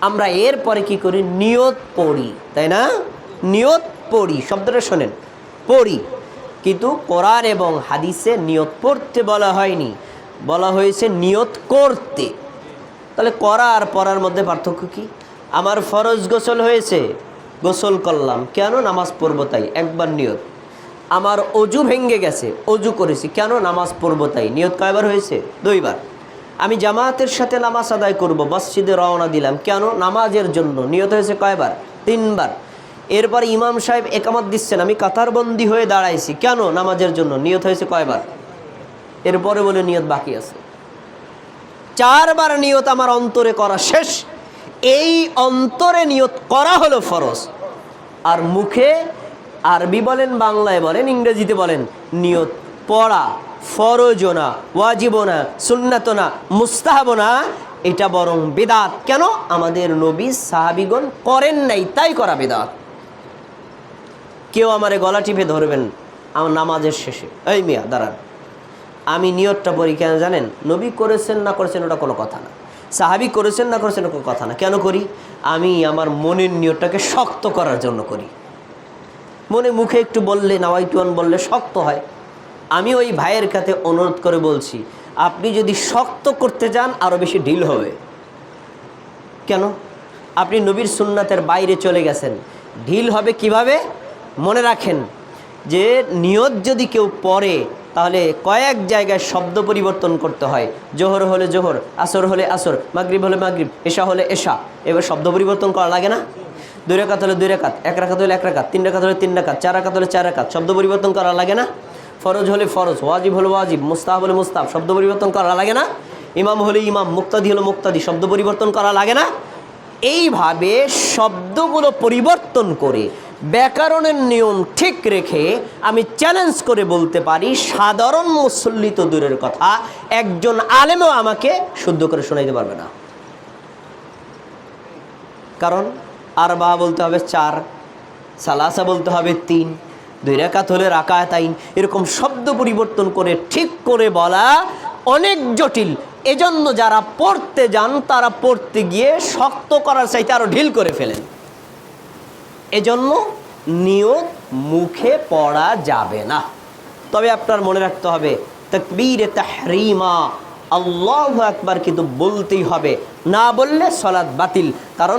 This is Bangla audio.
আমরা এরপরে কি করি? নিয়ত পড়ি, তাই না? নিয়ত পড়ি, শব্দটা শোনেন। পড়ি। কিন্তু কোরআন এবং হাদিসে নিয়ত পড়তে বলা হয়নি। বলা হয়েছে নিয়ত করতে। তাহলে করা আর পড়ার মধ্যে পার্থক্য কি? আমার ফরজ গোসল হয়েছে, গোসল করলাম। কেন? নামাজ পড়ব তাই, একবার নিয়ত। আমার অজু ভেঙ্গে গেছে, অজু করেছি। কেন? নামাজ পড়ব তাই। নিয়ত কয়বার হয়েছে? দুইবার। আমি জামাতের সাথে নামাজ আদায় করব, মসজিদে রওনা দিলাম। কেন? নামাজের জন্য। নিয়ত হয়েছে কয়বার? তিনবার। এরপর ইমাম সাহেব একামত দিচ্ছেন, আমি কাতারবন্দি হয়ে দাঁড়াইছি। কেন? নামাজের জন্য। নিয়ত হয়েছে কয়বার? এরপরে বলে নিয়ত বাকি আছে। চারবার নিয়ত আমার অন্তরে করা শেষ। এই অন্তরে নিয়ত করা হলো ফরজ। আর মুখে আরবি বলেন, বাংলায় বলেন, ইংরেজিতে বলেন, নিয়ত পড়া ফরজও না ওয়াজিবও না না মুস্তাহাবও না, এটা বরং বেদাত। কেন? আমাদের নবী সাহাবিগণ করেন নাই, তাই করা বেদাত। কেউ আমারে গলা টিপে ধরবেন আমার নামাজের শেষে। এই মিয়া, দাঁড়ান। আমি নিয়তটা পড়ি কেন জানেন? নবী করেছেন না করেছেন, ওটা কোনো কথা না। সাহাবি করেছেন না করেছেন কোনো কথা না। কেন করি? আমি আমার মনের নিয়তটাকে শক্ত করার জন্য করি। মনে মুখে একটু বললে, নাওয়াইটুয়ান বললে শক্ত হয়। আমি ওই ভাইয়ের কাছে অনুরোধ করে বলছি, আপনি যদি শক্ত করতে যান আরও বেশি ঢিল হবে। কেন? আপনি নবীর সুন্নাতের বাইরে চলে গেছেন। ঢিল হবে কীভাবে? মনে রাখেন যে নিয়ত যদি কেউ পড়ে, তাহলে কয়েক জায়গায় শব্দ পরিবর্তন করতে হয়। জোহর হলে জোহর, আসর হলে আসর, মাগরিব হলে মাগরিব, এশা হলে এশা। এবার শব্দ পরিবর্তন করা লাগে না? দুই রেখাত হলে দুই রেখাত, এক রাখাত হলে এক রাখাত, তিন রেখাত হলে তিন রাখাত, চার রাখাত হলে চার রাখাত, শব্দ পরিবর্তন করা লাগে না? ফরজ হলে ফরজ, ওয়াজিব হলে ওয়াজিব মুস্তাহ হলে মুস্তাহ শব্দ পরিবর্তন করা লাগে না। ইমাম হলে ইমাম, মুক্তাদি হলে মুক্তাদি, শব্দ পরিবর্তন করা লাগে না। এইভাবে শব্দগুলো পরিবর্তন করে ব্যাকরণের নিয়ম ঠিক রেখে আমি চ্যালেঞ্জ করে বলতে পারি, সাধারণ মুসল্লি তো দূরের কথা, একজন আলেমও আমাকে শুদ্ধ করে শোনাইতে পারবে না। কারণ আর বা বলতে হবে চার, সালাসা বলতে হবে তিন দুই রেখাত হলে রাকাত আইন এরকম শব্দ পরিবর্তন করে ঠিক করে বলা অনেক জটিল। এজন্য যারা পড়তে যান, তারা পড়তে গিয়ে শক্ত করার চাইতে আরও ঢিল করে ফেলেন। এজন্য নিয়ত মুখে পড়া যাবে না। তবে আপনার মনে রাখতে হবে, তকবীর তাহরিমা, আল্লাহ একবার কিন্তু বলতেই হবে। না বললে সলাদ বাতিল, কারণ